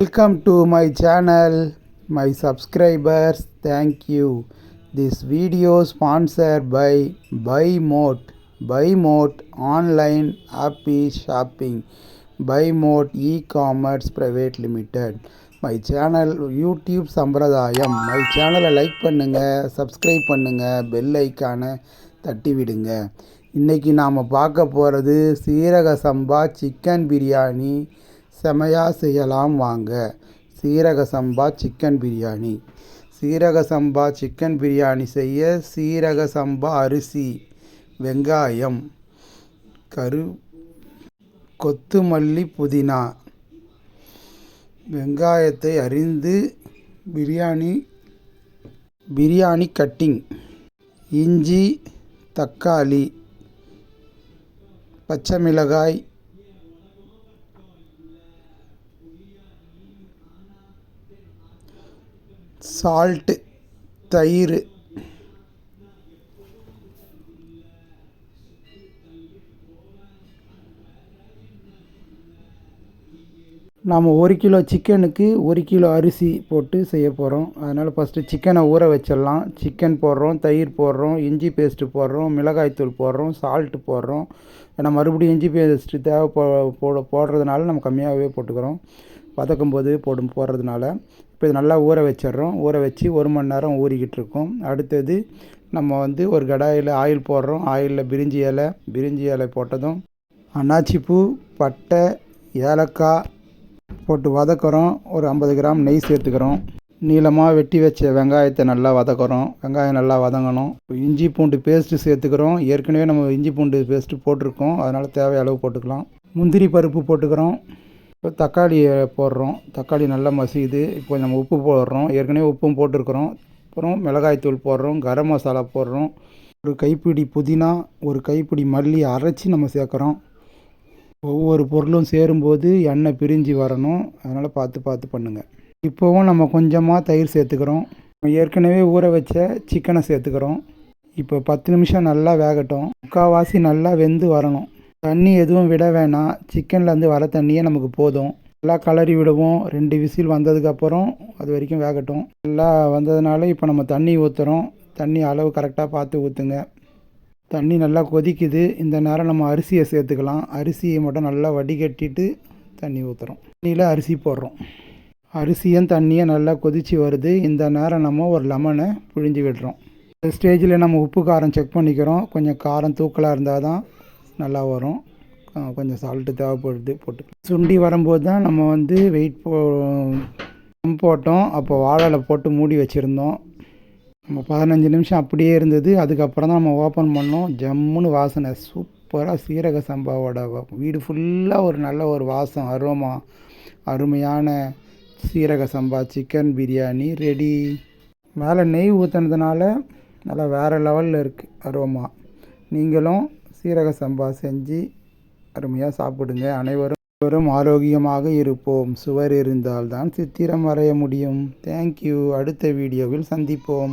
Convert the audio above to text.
Welcome to my channel, my subscribers. Thank you. This video sponsored by Buy Mode. Buy Mode online happy shopping. Buy Mode e-commerce private limited. My channel YouTube Sampradayam my சேனலை like பண்ணுங்கள் subscribe பண்ணுங்கள் bell ஐக்கானை தட்டி விடுங்க இன்றைக்கி நாம் பார்க்க போகிறது சீரக சம்பா சிக்கன் பிரியாணி செமையாக செய்யலாம் வாங்க. சீரக சம்பா சிக்கன் பிரியாணி. சீரக சம்பா சிக்கன் பிரியாணி செய்ய சீரக சம்பா அரிசி வெங்காயம் கரு கொத்துமல்லி புதினா வெங்காயத்தை அரிந்து பிரியாணி பிரியாணி கட்டிங் இஞ்சி தக்காளி பச்சை மிளகாய் சால்ட்டு தயிர். நாம் ஒரு கிலோ சிக்கனுக்கு ஒரு கிலோ அரிசி போட்டு செய்ய போகிறோம் அதனால் ஃபஸ்ட்டு சிக்கனை ஊற வச்சிடலாம். சிக்கன் போடுறோம் தயிர் போடுறோம் இஞ்சி பேஸ்ட்டு போடுறோம் மிளகாய்த்தூள் போடுறோம் சால்ட்டு போடுறோம். ஏன்னா மறுபடியும் இஞ்சி பேஸ்ட்டு தேவை போ போட போடுறதுனால நம்ம கம்மியாகவே போட்டுக்கிறோம். வதக்கும் போது போடும் போடுறதுனால. இப்போ இது நல்லா ஊற வச்சிடுறோம். ஊற வச்சு ஒரு மணி நேரம் ஊறிக்கிட்டு இருக்கோம் அடுத்தது நம்ம வந்து ஒரு கடாயில் ஆயில் போடுறோம். ஆயிலில் பிரிஞ்சி இலை பிரிஞ்சி இலை போட்டதும் அன்னாச்சிப்பூ பட்டை ஏலக்காய் போட்டு வதக்குறோம். ஒரு ஐம்பது கிராம் நெய் சேர்த்துக்கிறோம். நீளமாக வெட்டி வச்ச வெங்காயத்தை நல்லா வதக்குறோம். வெங்காயம் நல்லா வதங்கணும். இஞ்சி பூண்டு பேஸ்ட்டு சேர்த்துக்கிறோம். ஏற்கனவே நம்ம இஞ்சி பூண்டு பேஸ்ட்டு போட்டிருக்கோம். அதனால் தேவை அளவு போட்டுக்கலாம். முந்திரி பருப்பு போட்டுக்கிறோம். இப்போ தக்காளியை போடுறோம். தக்காளி நல்லா மசியுது. இப்போ நம்ம உப்பு போடுறோம். ஏற்கனவே உப்பும் போட்டிருக்கிறோம். அப்புறம் மிளகாய்த்தூள் போடுறோம். கரம் மசாலா போடுறோம். ஒரு கைப்பிடி புதினா ஒரு கைப்பிடி மல்லி அரைச்சி நம்ம சேர்க்குறோம். ஒவ்வொரு பொருளும் சேரும்போது எண்ணெய் பிரிஞ்சு வரணும். அதனால் பார்த்து பார்த்து பண்ணுங்கள் இப்போவும் நம்ம கொஞ்சமாக தயிர் சேர்த்துக்கிறோம். ஏற்கனவே ஊற வச்ச சிக்கனை சேர்த்துக்கிறோம். இப்போ பத்து நிமிஷம் நல்லா வேகட்டும். முக்கால்வாசி நல்லா வெந்து வரணும். தண்ணி எதுவும் விட வேணாம். சிக்கன்லேருந்து வர தண்ணியே நமக்கு போதும். நல்லா கலரி விடுவோம். ரெண்டு விசில் வந்ததுக்கப்புறம் அது வரைக்கும் வேகட்டும். நல்லா வந்ததுனால இப்போ நம்ம தண்ணி ஊற்றுறோம் தண்ணி அளவு கரெக்டாக பார்த்து ஊற்றுங்க தண்ணி நல்லா கொதிக்குது. இந்த நேரம் நம்ம அரிசியை சேர்த்துக்கலாம். அரிசியை மட்டும் நல்லா வடிகட்டிட்டு தண்ணி ஊற்றுறோம் தண்ணியில் அரிசி போடுறோம். அரிசியும் தண்ணியும் நல்லா கொதித்து வருது. இந்த நேரம் நம்ம ஒரு லெமனை பிழிஞ்சு விடுறோம். இந்த ஸ்டேஜில் நம்ம உப்பு காரம் செக் பண்ணிக்கிறோம். கொஞ்சம் காரம் தூக்கலாக இருந்தால் தான் நல்லா வரும். கொஞ்சம் சால்ட்டு தேவைப்படுது போட்டு. சுண்டி வரும்போது தான் நம்ம வந்து வெயிட் போ போட்டோம். அப்போ வாழலை போட்டு மூடி வச்சுருந்தோம். நம்ம பதினஞ்சு நிமிஷம் அப்படியே இருந்தது. அதுக்கப்புறம் தான் நம்ம ஓப்பன் பண்ணோம். ஜம்முன்னு வாசனை. சூப்பராக சீரக சம்பாவோட வீடு ஃபுல்லாக ஒரு நல்ல ஒரு வாசம் அருமா அருமையான சீரக சம்பா சிக்கன் பிரியாணி ரெடி மேலே நெய் ஊற்றுனதுனால நல்லா வேறு லெவலில் இருக்குது அரோமா நீங்களும் சீரக சம்பா செஞ்சு அருமையாக சாப்பிடுங்க. அனைவரும் அனைவரும் ஆரோக்கியமாக இருப்போம். சுவர் இருந்தால்தான் சித்திரம் வரைய முடியும். தேங்க்யூ அடுத்த வீடியோவில் சந்திப்போம்.